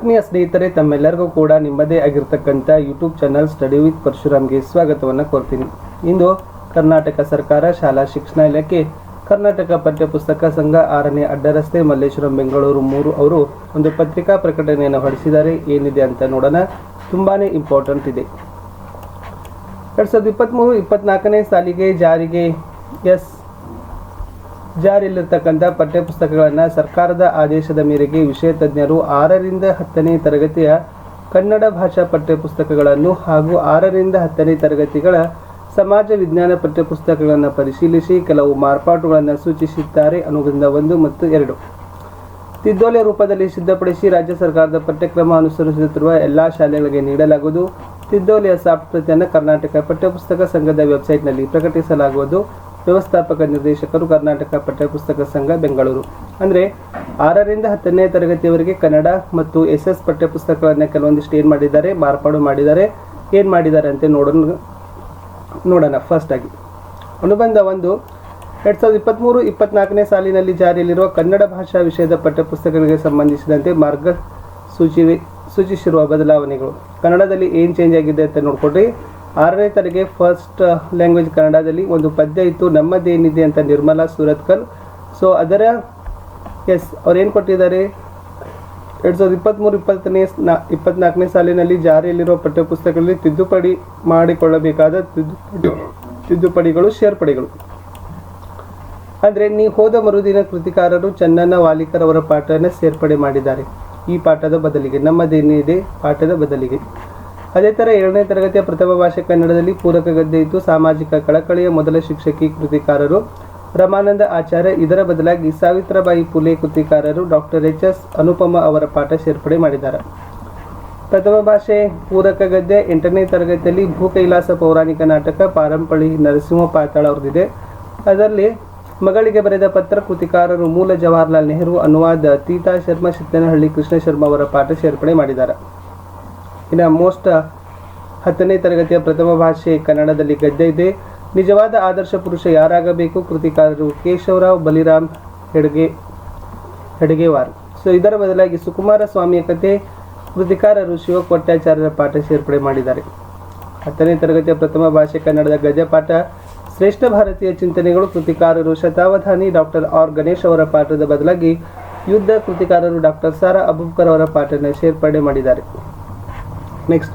ಆತ್ಮೀಯ ಸ್ನೇಹಿತರೆ, ತಮ್ಮೆಲ್ಲರಿಗೂ ಕೂಡ ನಿಮ್ಮದೇ ಆಗಿರ್ತಕ್ಕಂಥ ಯೂಟ್ಯೂಬ್ ಚಾನಲ್ ಸ್ಟಡಿ ವಿತ್ ಪರಶುರಾಮ್ಗೆ ಸ್ವಾಗತವನ್ನು ಕೋರ್ತೀನಿ. ಇಂದು ಕರ್ನಾಟಕ ಸರ್ಕಾರ ಶಾಲಾ ಶಿಕ್ಷಣ ಇಲಾಖೆ ಕರ್ನಾಟಕ ಪಠ್ಯಪುಸ್ತಕ ಸಂಘ ಆರನೇ ಅಡ್ಡರಸ್ತೆ ಮಲ್ಲೇಶ್ವರಂ ಬೆಂಗಳೂರು ಮೂರು ಅವರು ಒಂದು ಪತ್ರಿಕಾ ಪ್ರಕಟಣೆಯನ್ನು ಹೊರಡಿಸಿದ್ದಾರೆ. ಏನಿದೆ ಅಂತ ನೋಡೋಣ. ತುಂಬಾನೇ ಇಂಪಾರ್ಟೆಂಟ್ ಇದೆ. ಎರಡ್ ಸಾವಿರದ ಇಪ್ಪತ್ತ್ಮೂರು ಇಪ್ಪತ್ನಾಲ್ಕನೇ ಸಾಲಿಗೆ ಜಾರಿಗೆ ಎಸ್ ಜಾರಿಯಲ್ಲಿರ್ತಕ್ಕಂಥ ಪಠ್ಯಪುಸ್ತಕಗಳನ್ನು ಸರ್ಕಾರದ ಆದೇಶದ ಮೇರೆಗೆ ವಿಷಯ ತಜ್ಞರು ಆರರಿಂದ ಹತ್ತನೇ ತರಗತಿಯ ಕನ್ನಡ ಭಾಷಾ ಪಠ್ಯಪುಸ್ತಕಗಳನ್ನು ಹಾಗೂ ಆರರಿಂದ ಹತ್ತನೇ ತರಗತಿಗಳ ಸಮಾಜ ವಿಜ್ಞಾನ ಪಠ್ಯಪುಸ್ತಕಗಳನ್ನು ಪರಿಶೀಲಿಸಿ ಕೆಲವು ಮಾರ್ಪಾಟುಗಳನ್ನು ಸೂಚಿಸಿದ್ದಾರೆ ಅನುಬಂಧ ಒಂದು ಮತ್ತು ಎರಡು. ತಿದ್ದೋಲೆ ರೂಪದಲ್ಲಿ ಸಿದ್ಧಪಡಿಸಿ ರಾಜ್ಯ ಸರ್ಕಾರದ ಪಠ್ಯಕ್ರಮ ಅನುಸರಿಸುತ್ತಿರುವ ಎಲ್ಲ ಶಾಲೆಗಳಿಗೆ ನೀಡಲಾಗುವುದು. ತಿದ್ದೋಲೆಯ ಸಾಫ್ಟ್ ಪ್ರತಿಯನ್ನು ಕರ್ನಾಟಕ ಪಠ್ಯಪುಸ್ತಕ ಸಂಘದ ವೆಬ್ಸೈಟ್ನಲ್ಲಿ ಪ್ರಕಟಿಸಲಾಗುವುದು. ವ್ಯವಸ್ಥಾಪಕ ನಿರ್ದೇಶಕರು ಕರ್ನಾಟಕ ಪಠ್ಯಪುಸ್ತಕ ಸಂಘ ಬೆಂಗಳೂರು. ಅಂದರೆ ಆರರಿಂದ ಹತ್ತನೇ ತರಗತಿಯವರೆಗೆ ಕನ್ನಡ ಮತ್ತು ಎಸ್ ಎಸ್ ಪಠ್ಯಪುಸ್ತಕಗಳನ್ನು ಕೆಲವೊಂದಿಷ್ಟು ಏನು ಮಾಡಿದ್ದಾರೆ, ಮಾರ್ಪಾಡು ಮಾಡಿದ್ದಾರೆ. ಏನು ಮಾಡಿದ್ದಾರೆ ಅಂತ ನೋಡೋಣ ನೋಡೋಣ ಫಸ್ಟ್ ಆಗಿ. ಅನುಬಂಧ ಒಂದು, ಎರಡು ಸಾವಿರದ ಇಪ್ಪತ್ತ್ಮೂರು ಇಪ್ಪತ್ನಾಲ್ಕನೇ ಸಾಲಿನಲ್ಲಿ ಜಾರಿಯಲ್ಲಿರುವ ಕನ್ನಡ ಭಾಷಾ ವಿಷಯದ ಪಠ್ಯಪುಸ್ತಕಗಳಿಗೆ ಸಂಬಂಧಿಸಿದಂತೆ ಮಾರ್ಗ ಸೂಚಿ ಸೂಚಿಸಿರುವ ಬದಲಾವಣೆಗಳು. ಕನ್ನಡದಲ್ಲಿ ಏನು ಚೇಂಜ್ ಆಗಿದೆ ಅಂತ ನೋಡ್ಕೊಡ್ರಿ ಆರನೇ ತರಗೆ ಫಸ್ಟ್ ಲ್ಯಾಂಗ್ವೇಜ್ ಕನ್ನಡದಲ್ಲಿ ಒಂದು ಪದ್ಯ ಇತ್ತು, ನಮ್ಮದೇನಿದೆ ಅಂತ ನಿರ್ಮಲಾ ಸೂರತ್ಕಲ್. ಸೊ ಅದರ ಎಸ್ ಅವರೇನು ಕೊಟ್ಟಿದ್ದಾರೆ? ಎರಡು ಸಾವಿರದ ಇಪ್ಪತ್ತ್ಮೂರು ಇಪ್ಪತ್ತನೇ ನಾ, ಇಪ್ಪತ್ನಾಲ್ಕನೇ ಸಾಲಿನಲ್ಲಿ ಜಾರಿಯಲ್ಲಿರುವ ಪಠ್ಯಪುಸ್ತಕಗಳಲ್ಲಿ ತಿದ್ದುಪಡಿ ಮಾಡಿಕೊಳ್ಳಬೇಕಾದ ತಿದ್ದುಪಡಿ ತಿದ್ದುಪಡಿಗಳು ಸೇರ್ಪಡೆಗಳು ಅಂದರೆ ನೀವು ಹೋದ ಮರುದಿನ ಕೃತಿಕಾರರು ಚನ್ನಣ್ಣ ವಾಲಿಕರ್ ಅವರ ಪಾಠನ ಸೇರ್ಪಡೆ ಮಾಡಿದ್ದಾರೆ. ಈ ಪಾಠದ ಬದಲಿಗೆ, ನಮ್ಮದೇನಿದೆ ಪಾಠದ ಬದಲಿಗೆ. ಅದೇ ಥರ ಎರಡನೇ ತರಗತಿಯ ಪ್ರಥಮ ಭಾಷೆ ಕನ್ನಡದಲ್ಲಿ ಪೂರಕ ಗದ್ದೆ ಇದ್ದು ಸಾಮಾಜಿಕ ಕಳಕಳಿಯ ಮೊದಲ ಶಿಕ್ಷಕಿ ಕೃತಿಕಾರರು ರಮಾನಂದ ಆಚಾರ್ಯ. ಇದರ ಬದಲಾಗಿ ಸಾವಿತ್ರಬಾಯಿ ಪುಲೆ ಕೃತಿಕಾರರು ಡಾಕ್ಟರ್ ಎಚ್ ಎಸ್ ಅನುಪಮ ಅವರ ಪಾಠ ಸೇರ್ಪಡೆ ಮಾಡಿದ್ದಾರೆ. ಪ್ರಥಮ ಭಾಷೆ ಪೂರಕ ಗದ್ದೆ ಎಂಟನೇ ತರಗತಿಯಲ್ಲಿ ಭೂ ಕೈಲಾಸ ಪೌರಾಣಿಕ ನಾಟಕ ಪಾರಂಪಳಿ ನರಸಿಂಹ ಪಾತಾಳ ಅವ್ರದ್ದಿದೆ. ಅದರಲ್ಲಿ ಮಗಳಿಗೆ ಬರೆದ ಪತ್ರ ಕೃತಿಕಾರರು ಮೂಲ ಜವಾಹರ್ಲಾಲ್ ನೆಹರು, ಅನುವಾದ ತೀತಾ ಶರ್ಮಾ ಸಿದ್ದನಹಳ್ಳಿ ಕೃಷ್ಣ ಶರ್ಮಾ ಅವರ ಪಾಠ ಸೇರ್ಪಡೆ ಮಾಡಿದ್ದಾರೆ. ಇನ್ನು ಮೋಸ್ಟ್ ಹತ್ತನೇ ತರಗತಿಯ ಪ್ರಥಮ ಭಾಷೆ ಕನ್ನಡದಲ್ಲಿ ಗದ್ದೆ ಇದೆ. ನಿಜವಾದ ಆದರ್ಶ ಪುರುಷ ಯಾರಾಗಬೇಕು? ಕೃತಿಕಾರರು ಕೇಶವರಾವ್, ಬಲಿರಾಮ್ ಹೆಡ್ಗೆ, ಹೆಡ್ಗೆವಾರ್. ಸೊ ಇದರ ಬದಲಾಗಿ ಸುಕುಮಾರ ಸ್ವಾಮಿಯ ಕತೆ ಕೃತಿಕಾರರು ಶಿವಕೊಟ್ಟಾಚಾರ್ಯರ ಪಾಠ ಸೇರ್ಪಡೆ ಮಾಡಿದ್ದಾರೆ. ಹತ್ತನೇ ತರಗತಿಯ ಪ್ರಥಮ ಭಾಷೆ ಕನ್ನಡದ ಗದ್ಯ ಪಾಠ. ಶ್ರೇಷ್ಠ ಭಾರತೀಯ ಚಿಂತನೆಗಳು ಕೃತಿಕಾರರು ಶತಾವಧಾನಿ ಡಾಕ್ಟರ್ ಆರ್ ಗಣೇಶ್ ಅವರ ಪಾಠದ ಬದಲಾಗಿ ಯುದ್ಧ ಕೃತಿಕಾರರು ಡಾಕ್ಟರ್ ಸಾರಾ ಅಬೂಬ್ಕರ್ ಅವರ ಪಾಠನ ಸೇರ್ಪಡೆ ಮಾಡಿದ್ದಾರೆ. ನೆಕ್ಸ್ಟ್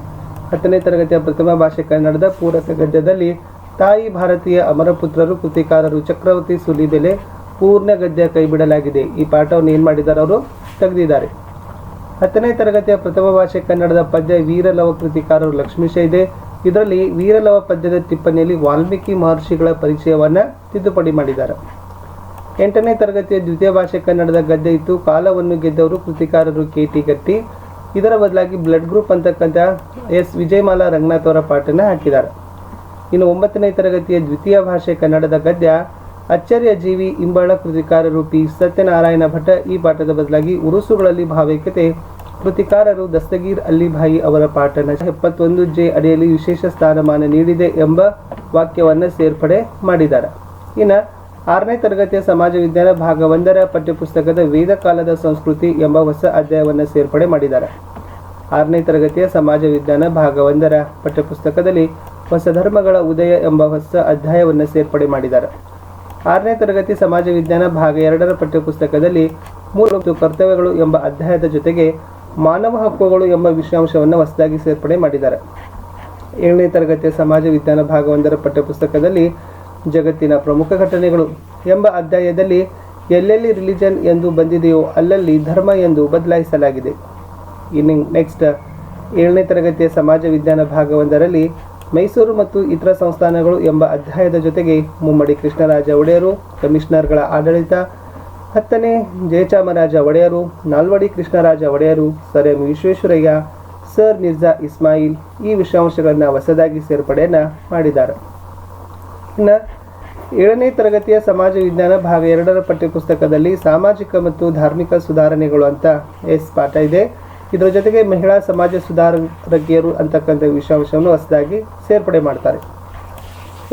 ಹತ್ತನೇ ತರಗತಿಯ ಪ್ರಥಮ ಭಾಷೆ ಕನ್ನಡದ ಪೂರಕ ಗದ್ಯದಲ್ಲಿ ತಾಯಿ ಭಾರತೀಯ ಅಮರಪುತ್ರರು ಕೃತಿಕಾರರು ಚಕ್ರವರ್ತಿ ಸುಲಿಬೆಲೆ ಪೂರ್ಣ ಗದ್ಯ ಕೈಬಿಡಲಾಗಿದೆ. ಈ ಪಾಠವನ್ನು ಏನು ಮಾಡಿದ್ದಾರೆ ಅವರು? ತೆಗೆದಿದ್ದಾರೆ. ಹತ್ತನೇ ತರಗತಿಯ ಪ್ರಥಮ ಭಾಷೆ ಕನ್ನಡದ ಪದ್ಯ ವೀರಲವ ಕೃತಿಕಾರರು ಲಕ್ಷ್ಮೀಶ ಇದೆ ಇದರಲ್ಲಿ ವೀರಲವ ಪದ್ಯದ ಟಿಪ್ಪಣಿಯಲ್ಲಿ ವಾಲ್ಮೀಕಿ ಮಹರ್ಷಿಗಳ ಪರಿಚಯವನ್ನು ತಿದ್ದುಪಡಿ ಮಾಡಿದ್ದಾರೆ. ಎಂಟನೇ ತರಗತಿಯ ದ್ವಿತೀಯ ಭಾಷೆ ಕನ್ನಡದ ಗದ್ದೆ ಇತ್ತು. ಕಾಲವನ್ನು ಗೆದ್ದವರು ಕೃತಿಕಾರರು ಕೆ ಟಿ ಗಟ್ಟಿ. ಇದರ ಬದಲಾಗಿ ಬ್ಲಡ್ ಗ್ರೂಪ್ ಅಂತಕ್ಕಂಥ ಎಸ್. ವಿಜಯಮಾಲಾ ರಂಗನಾಥ್ ಅವರ ಪಾಠನ ಹಾಕಿದ್ದಾರೆ. ಇನ್ನು ಒಂಬತ್ತನೇ ತರಗತಿಯ ದ್ವಿತೀಯ ಭಾಷೆ ಕನ್ನಡದ ಗದ್ಯ, ಅಚ್ಚರಿಯ ಜೀವಿ ಇಂಬಾಳ ಕೃತಿಕಾರರು ಪಿ ಸತ್ಯನಾರಾಯಣ ಭಟ್ಟ ಈ ಪಾಠದ ಬದಲಾಗಿ ಉರುಸುಗಳಲ್ಲಿ ಭಾವೈಕ್ಯತೆ, ಕೃತಿಕಾರರು ದಸ್ತಗೀರ್ ಅಲ್ಲಿಭಾಯಿ ಅವರ ಪಾಠನ ಎಪ್ಪತ್ತೊಂದು ಜೆ ಅಡಿಯಲ್ಲಿ ವಿಶೇಷ ಸ್ಥಾನಮಾನ ನೀಡಿದೆ ಎಂಬ ವಾಕ್ಯವನ್ನು ಸೇರ್ಪಡೆ ಮಾಡಿದ್ದಾರೆ. ಇನ್ನು ಆರನೇ ತರಗತಿಯ ಸಮಾಜ ವಿಜ್ಞಾನ ಭಾಗ ಒಂದರ ಪಠ್ಯಪುಸ್ತಕದ ವೇದಕಾಲದ ಸಂಸ್ಕೃತಿ ಎಂಬ ಹೊಸ ಅಧ್ಯಾಯವನ್ನು ಸೇರ್ಪಡೆ ಮಾಡಿದ್ದಾರೆ. ಆರನೇ ತರಗತಿಯ ಸಮಾಜ ವಿಜ್ಞಾನ ಭಾಗ ಒಂದರ ಪಠ್ಯಪುಸ್ತಕದಲ್ಲಿ ಹೊಸ ಧರ್ಮಗಳ ಉದಯ ಎಂಬ ಹೊಸ ಅಧ್ಯಾಯವನ್ನು ಸೇರ್ಪಡೆ ಮಾಡಿದ್ದಾರೆ. ಆರನೇ ತರಗತಿ ಸಮಾಜ ವಿಜ್ಞಾನ ಭಾಗ ಎರಡರ ಪಠ್ಯಪುಸ್ತಕದಲ್ಲಿ ಮೂಲ ಮತ್ತು ಕರ್ತವ್ಯಗಳು ಎಂಬ ಅಧ್ಯಾಯದ ಜೊತೆಗೆ ಮಾನವ ಹಕ್ಕುಗಳು ಎಂಬ ವಿಷಯಾಂಶವನ್ನು ಹೊಸದಾಗಿ ಸೇರ್ಪಡೆ ಮಾಡಿದ್ದಾರೆ. ಏಳನೇ ತರಗತಿಯ ಸಮಾಜ ವಿಜ್ಞಾನ ಭಾಗ ಪಠ್ಯಪುಸ್ತಕದಲ್ಲಿ ಜಗತ್ತಿನ ಪ್ರಮುಖ ಘಟನೆಗಳು ಎಂಬ ಅಧ್ಯಾಯದಲ್ಲಿ ಎಲ್ಲೆಲ್ಲಿ ರಿಲಿಜನ್ ಎಂದು ಬಂದಿದೆಯೋ ಅಲ್ಲಲ್ಲಿ ಧರ್ಮ ಎಂದು ಬದಲಾಯಿಸಲಾಗಿದೆ. ಇನ್ನು ನೆಕ್ಸ್ಟ್ ಏಳನೇ ತರಗತಿಯ ಸಮಾಜ ವಿಜ್ಞಾನ ಭಾಗವೊಂದರಲ್ಲಿ ಮೈಸೂರು ಮತ್ತು ಇತರ ಸಂಸ್ಥಾನಗಳು ಎಂಬ ಅಧ್ಯಾಯದ ಜೊತೆಗೆ ಮುಮ್ಮಡಿ ಕೃಷ್ಣರಾಜ ಒಡೆಯರು, ಕಮಿಷನರ್ಗಳ ಆಡಳಿತ, ಹತ್ತನೇ ಜಯಚಾಮರಾಜ ಒಡೆಯರು, ನಾಲ್ವಡಿ ಕೃಷ್ಣರಾಜ ಒಡೆಯರು, sir M Visvesvaraya, sir Mirza Ismail ಈ ವಿಷಯಾಂಶಗಳನ್ನು ಹೊಸದಾಗಿ ಸೇರ್ಪಡೆಯನ್ನು ಮಾಡಿದ್ದಾರೆ. ಇನ್ನು ಏಳನೇ ತರಗತಿಯ ಸಮಾಜ ವಿಜ್ಞಾನ ಭಾಗ ಎರಡರ ಪಠ್ಯಪುಸ್ತಕದಲ್ಲಿ ಸಾಮಾಜಿಕ ಮತ್ತು ಧಾರ್ಮಿಕ ಸುಧಾರಣೆಗಳು ಅಂತ ಎಸ್ ಪಾಠ ಇದೆ. ಇದರ ಜೊತೆಗೆ ಮಹಿಳಾ ಸಮಾಜ ಸುಧಾರಕಿಯರು ಅಂತಕ್ಕಂಥ ವಿಷಯಾಂಶವನ್ನು ಹೊಸದಾಗಿ ಸೇರ್ಪಡೆ ಮಾಡ್ತಾರೆ.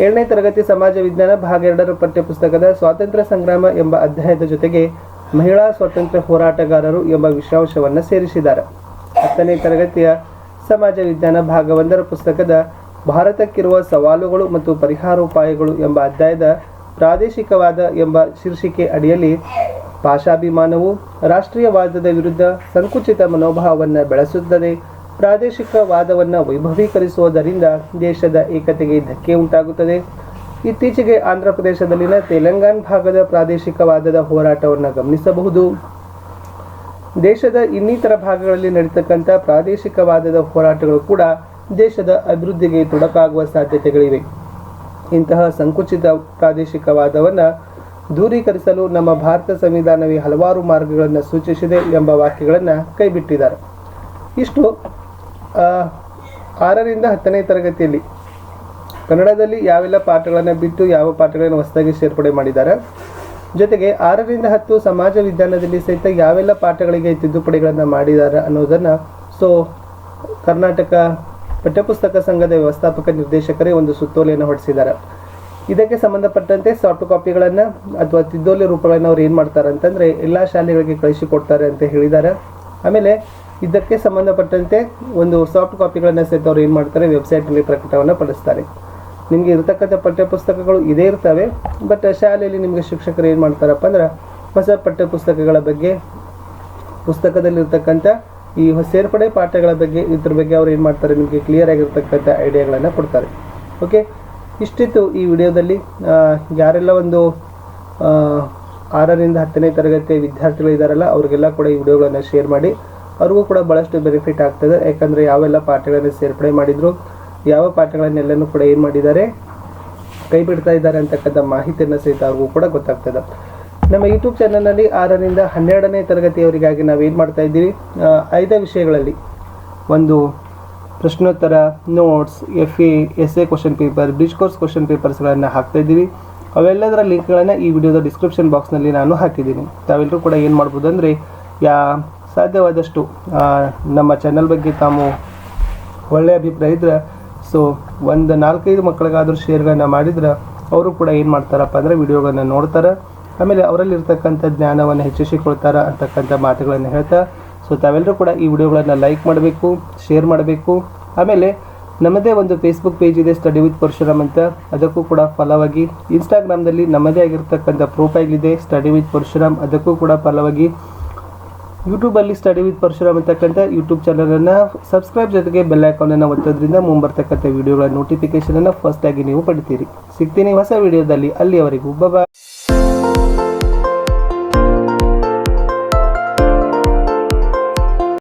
ಏಳನೇ ತರಗತಿ ಸಮಾಜ ವಿಜ್ಞಾನ ಭಾಗ ಎರಡರ ಪಠ್ಯಪುಸ್ತಕದ ಸ್ವಾತಂತ್ರ್ಯ ಸಂಗ್ರಾಮ ಎಂಬ ಅಧ್ಯಾಯದ ಜೊತೆಗೆ ಮಹಿಳಾ ಸ್ವಾತಂತ್ರ್ಯ ಹೋರಾಟಗಾರರು ಎಂಬ ವಿಷಯಾಂಶವನ್ನು ಸೇರಿಸಿದ್ದಾರೆ. ಹತ್ತನೇ ತರಗತಿಯ ಸಮಾಜ ವಿಜ್ಞಾನ ಭಾಗ ಒಂದರ ಪುಸ್ತಕದ ಭಾರತಕ್ಕಿರುವ ಸವಾಲುಗಳು ಮತ್ತು ಪರಿಹಾರೋಪಾಯಗಳು ಎಂಬ ಅಧ್ಯಾಯದ ಪ್ರಾದೇಶಿಕವಾದ ಎಂಬ ಶೀರ್ಷಿಕೆ ಅಡಿಯಲ್ಲಿ ಭಾಷಾಭಿಮಾನವು ರಾಷ್ಟ್ರೀಯವಾದದ ವಿರುದ್ಧ ಸಂಕುಚಿತ ಮನೋಭಾವವನ್ನು ಬೆಳೆಸುತ್ತದೆ. ಪ್ರಾದೇಶಿಕವಾದವನ್ನು ವೈಭವೀಕರಿಸುವುದರಿಂದ ದೇಶದ ಏಕತೆಗೆ ಧಕ್ಕೆ ಉಂಟಾಗುತ್ತದೆ. ಇತ್ತೀಚೆಗೆ ಆಂಧ್ರ ಪ್ರದೇಶದಲ್ಲಿನ ತೆಲಂಗಾಣ ಭಾಗದ ಪ್ರಾದೇಶಿಕವಾದದ ಹೋರಾಟವನ್ನು ಗಮನಿಸಬಹುದು. ದೇಶದ ಇನ್ನಿತರ ಭಾಗಗಳಲ್ಲಿ ನಡೀತಕ್ಕಂಥ ಪ್ರಾದೇಶಿಕವಾದದ ಹೋರಾಟಗಳು ಕೂಡ ದೇಶದ ಅಭಿವೃದ್ಧಿಗೆ ತೊಡಕಾಗುವ ಸಾಧ್ಯತೆಗಳಿವೆ. ಇಂತಹ ಸಂಕುಚಿತ ಪ್ರಾದೇಶಿಕವಾದವನ್ನು ದೂರೀಕರಿಸಲು ನಮ್ಮ ಭಾರತ ಸಂವಿಧಾನವೇ ಹಲವಾರು ಮಾರ್ಗಗಳನ್ನು ಸೂಚಿಸಿದೆ ಎಂಬ ವಾಕ್ಯಗಳನ್ನು ಕೈಬಿಟ್ಟಿದ್ದಾರೆ. ಇಷ್ಟು ಆರರಿಂದ ಹತ್ತನೇ ತರಗತಿಯಲ್ಲಿ. ಕನ್ನಡದಲ್ಲಿ ಯಾವೆಲ್ಲ ಪಾಠಗಳನ್ನು ಬಿಟ್ಟು ಯಾವ ಪಾಠಗಳನ್ನು ಹೊಸದಾಗಿ ಸೇರ್ಪಡೆ ಮಾಡಿದ್ದಾರೆ. ಜೊತೆಗೆ ಆರರಿಂದ ಹತ್ತು ಸಮಾಜ ವಿಜ್ಞಾನದಲ್ಲಿ ಸಹಿತ ಯಾವೆಲ್ಲ ಪಾಠಗಳಿಗೆ ತಿದ್ದುಪಡಿಗಳನ್ನು ಮಾಡಿದ್ದಾರೆ ಅನ್ನೋದನ್ನು ಸೊ ಕರ್ನಾಟಕ ಪಠ್ಯಪುಸ್ತಕ ಸಂಘದ ವ್ಯವಸ್ಥಾಪಕ ನಿರ್ದೇಶಕರೇ ಒಂದು ಸುತ್ತೋಲೆಯನ್ನು ಹೊರಡಿಸಿದ್ದಾರೆ ಇದಕ್ಕೆ ಸಂಬಂಧಪಟ್ಟಂತೆ ಸಾಫ್ಟ್ ಕಾಪಿಗಳನ್ನು ಅಥವಾ ತಿದ್ದೋಲೆ ರೂಪಗಳನ್ನು ಅವ್ರು ಏನು ಮಾಡ್ತಾರೆ ಅಂತಂದರೆ ಎಲ್ಲ ಶಾಲೆಗಳಿಗೆ ಕಳಿಸಿಕೊಡ್ತಾರೆ ಅಂತ ಹೇಳಿದ್ದಾರೆ. ಆಮೇಲೆ ಇದಕ್ಕೆ ಸಂಬಂಧಪಟ್ಟಂತೆ ಒಂದು ಸಾಫ್ಟ್ ಕಾಪಿಗಳನ್ನು ಸಹಿತ ಅವ್ರು ಏನು ಮಾಡ್ತಾರೆ ವೆಬ್ಸೈಟ್ನಲ್ಲಿ ಪ್ರಕಟವನ್ನು ಪಡಿಸ್ತಾರೆ. ನಿಮಗೆ ಇರತಕ್ಕಂಥ ಪಠ್ಯಪುಸ್ತಕಗಳು ಇದೇ ಇರ್ತವೆ ಬಟ್ ಶಾಲೆಯಲ್ಲಿ ನಿಮಗೆ ಶಿಕ್ಷಕರು ಏನು ಮಾಡ್ತಾರಪ್ಪ ಅಂದ್ರೆ ಹೊಸ ಪಠ್ಯಪುಸ್ತಕಗಳ ಬಗ್ಗೆ, ಪುಸ್ತಕದಲ್ಲಿರ್ತಕ್ಕಂಥ ಈ ಸೇರ್ಪಡೆ ಪಾಠಗಳ ಬಗ್ಗೆ, ಇದ್ರ ಬಗ್ಗೆ ಅವ್ರು ಏನು ಮಾಡ್ತಾರೆ? ನಿಮಗೆ ಕ್ಲಿಯರ್ ಆಗಿರ್ತಕ್ಕಂಥ ಐಡಿಯಾಗಳನ್ನು ಕೊಡ್ತಾರೆ. ಓಕೆ ಇಷ್ಟಿತ್ತು ಈ ವಿಡಿಯೋದಲ್ಲಿ. ಯಾರೆಲ್ಲ ಒಂದು ಆರರಿಂದ ಹತ್ತನೇ ತರಗತಿಯ ವಿದ್ಯಾರ್ಥಿಗಳು ಇದ್ದಾರಲ್ಲ ಅವ್ರಿಗೆಲ್ಲ ಕೂಡ ಈ ವಿಡಿಯೋಗಳನ್ನು ಶೇರ್ ಮಾಡಿ. ಅವ್ರಿಗೂ ಕೂಡ ಭಾಳಷ್ಟು ಬೆನಿಫಿಟ್ ಆಗ್ತದೆ. ಯಾಕಂದರೆ ಯಾವೆಲ್ಲ ಪಾಠಗಳನ್ನು ಸೇರ್ಪಡೆ ಮಾಡಿದ್ರು, ಯಾವ ಪಾಠಗಳನ್ನೆಲ್ಲನೂ ಕೂಡ ಏನು ಮಾಡಿದ್ದಾರೆ ಕೈ ಬಿಡ್ತಾ ಇದ್ದಾರೆ ಅಂತಕ್ಕಂಥ ಮಾಹಿತಿಯನ್ನು ಸಹಿತ ಅವ್ರಿಗೂ ಕೂಡ ಗೊತ್ತಾಗ್ತದೆ. ನಮ್ಮ ಯೂಟ್ಯೂಬ್ ಚಾನಲ್ನಲ್ಲಿ ಆರರಿಂದ ಹನ್ನೆರಡನೇ ತರಗತಿಯವರಿಗಾಗಿ ನಾವು ಏನು ಮಾಡ್ತಾ ಇದ್ದೀವಿ ಐದು ವಿಷಯಗಳಲ್ಲಿ ಒಂದು ಪ್ರಶ್ನೋತ್ತರ notes F A S A question paper bridge course question ಪೇಪರ್ಸ್ಗಳನ್ನು ಹಾಕ್ತಾ ಇದ್ದೀವಿ ಅವೆಲ್ಲದರ ಲಿಂಕ್ಗಳನ್ನು ಈ ವಿಡಿಯೋದ ಡಿಸ್ಕ್ರಿಪ್ಷನ್ ಬಾಕ್ಸ್ನಲ್ಲಿ ನಾನು ಹಾಕಿದ್ದೀನಿ. ತಾವೆಲ್ಲರೂ ಕೂಡ ಏನು ಮಾಡ್ಬೋದು ಅಂದರೆ ಯಾ, ಸಾಧ್ಯವಾದಷ್ಟು ನಮ್ಮ ಚಾನಲ್ ಬಗ್ಗೆ ತಾವು ಒಳ್ಳೆಯ ಅಭಿಪ್ರಾಯ ಇದ್ರೆ, ಸೊ, ಒಂದು ನಾಲ್ಕೈದು ಮಕ್ಕಳಿಗಾದರೂ ಶೇರ್ಗಳನ್ನ ಮಾಡಿದ್ರೆ, ಅವರು ಕೂಡ ಏನು ಮಾಡ್ತಾರಪ್ಪ ಅಂದರೆ, ವಿಡಿಯೋಗಳನ್ನ ನೋಡ್ತಾರೆ. ಆಮೇಲೆ ಅವರಲ್ಲಿರ್ತಕ್ಕಂಥ ಜ್ಞಾನವನ್ನು ಹೆಚ್ಚಿಸಿಕೊಳ್ತಾರೆ ಅಂತಕ್ಕಂಥ ಮಾತುಗಳನ್ನು ಹೇಳ್ತಾ ಸೊ ತಾವೆಲ್ಲರೂ ಕೂಡ ಈ ವಿಡಿಯೋಗಳನ್ನು ಲೈಕ್ ಮಾಡಬೇಕು ಶೇರ್ ಮಾಡಬೇಕು. ಆಮೇಲೆ ನಮ್ಮದೇ ಒಂದು ಫೇಸ್ಬುಕ್ ಪೇಜ್ ಇದೆ ಸ್ಟಡಿ ವಿತ್ ಪರಶುರಾಮ್ ಅಂತ. ಅದಕ್ಕೂ ಕೂಡ ಫಲವಾಗಿ ಇನ್ಸ್ಟಾಗ್ರಾಮ್ನಲ್ಲಿ ನಮ್ಮದೇ ಆಗಿರ್ತಕ್ಕಂಥ ಪ್ರೊಫೈಲ್ ಇದೆ ಸ್ಟಡಿ ವಿತ್ ಪರಶುರಾಮ್ ಅದಕ್ಕೂ ಕೂಡ ಫಲವಾಗಿ ಯೂಟ್ಯೂಬಲ್ಲಿ ಸ್ಟಡಿ ವಿತ್ ಪರಶುರಾಮ್ ಅಂತಕ್ಕಂಥ ಯೂಟ್ಯೂಬ್ ಚಾನಲನ್ನು ಸಬ್ಸ್ಕ್ರೈಬ್ ಜೊತೆಗೆ ಬೆಲ್ ಐಕಾನನ್ನು ಒತ್ತೋದ್ರಿಂದ ಮುಂಬರ್ತಕ್ಕಂಥ ವಿಡಿಯೋಗಳ ನೋಟಿಫಿಕೇಶನನ್ನು ಫಸ್ಟಾಗಿ ನೀವು ಪಡಿತೀರಿ. ಸಿಗ್ತೀನಿ ಹೊಸ ವಿಡಿಯೋದಲ್ಲಿ ಅಲ್ಲಿಯವರೆಗೂ ಬಾಯ್